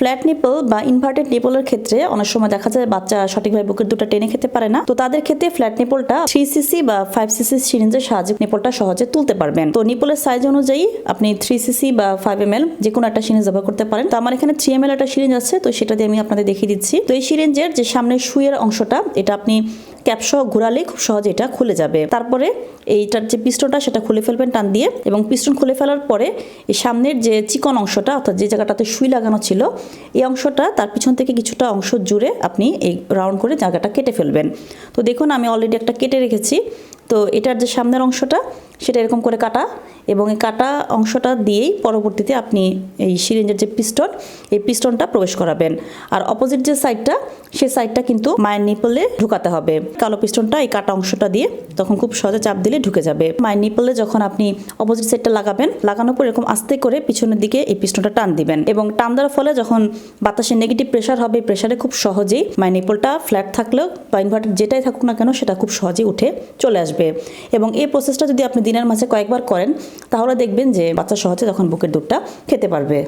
Flat nipple বা inverted নিপলের ক্ষেত্রে অনেক সময় দেখা যায় বাচ্চা সঠিকভাবে বুকের দুটো টেনে খেতে পারে না। তো তাদের ক্ষেত্রে ফ্ল্যাট নিপলটা থ্রি সিসি বা ফাইভ সিসি সিরিঞ্জের সাহায্যে নিপলটা সহজে তুলতে পারবেন। তো নিপলের সাইজ অনুযায়ী আপনি থ্রি সিসি বা ফাইভ এম এল যে কোনো একটা সিরিঞ্জ ব্যবহার করতে পারেন। তো আমার এখানে থ্রি এম এল একটা সিরিঞ্জ আছে, তো সেটা দিয়ে আমি আপনাদের দেখিয়ে দিচ্ছি। তো এই সিরিঞ্জের যে সামনে শুয়ের অংশটা, এটা আপনি ক্যাপসহ ঘোরালেই খুব সহজে এটা খুলে যাবে। তারপরে এইটার যে পিস্টনটা, সেটা খুলে ফেলবেন টান দিয়ে এবং পিস্টন খুলে ফেলার পরে এই সামনের যে চিকন অংশটা, অর্থাৎ যে জায়গাটাতে সুই লাগানো ছিল, এই অংশটা তার পিছন থেকে কিছুটা অংশ জুড়ে আপনি এই রাউন্ড করে জায়গাটা কেটে ফেলবেন। তো দেখুন, আমি অলরেডি একটা কেটে রেখেছি। তো এটার যে সামনের অংশটা, সেটা এরকম করে কাটা এবং এই কাটা অংশটা দিয়েই পরবর্তীতে আপনি এই সিরিঞ্জের যে পিস্টন, এই পিস্টনটা প্রবেশ করাবেন। আর অপোজিট যে সাইডটা সে সাইডটা কিন্তু মায়ের নিপলে ঢুকাতে হবে। কালো পিস্টনটা এই কাটা অংশটা দিয়ে তখন খুব সহজে চাপ দিলে ঢুকে যাবে। মায়ের নিপলে যখন আপনি অপোজিট সাইডটা লাগাবেন, লাগানোর পর এরকম আস্তে করে পিছনের দিকে এই পিস্টনটা টান দিবেন। এবং টান দেওয়ার ফলে যখন বাতাসে নেগেটিভ প্রেশার হবে প্রেশারে খুব সহজেই মায়ের নিপলটা ফ্ল্যাট থাকলেও বা ইনভার্টার যেটাই থাকুক না কেন, সেটা খুব সহজেই উঠে চলে আসবে। এবং এই প্রসেসটা যদি আপনি দিনের মাঝে কয়েকবার করেন তাহলে দেখবেন যে বাচ্চা সহজে তখন বুকের দুধটা খেতে পারবে।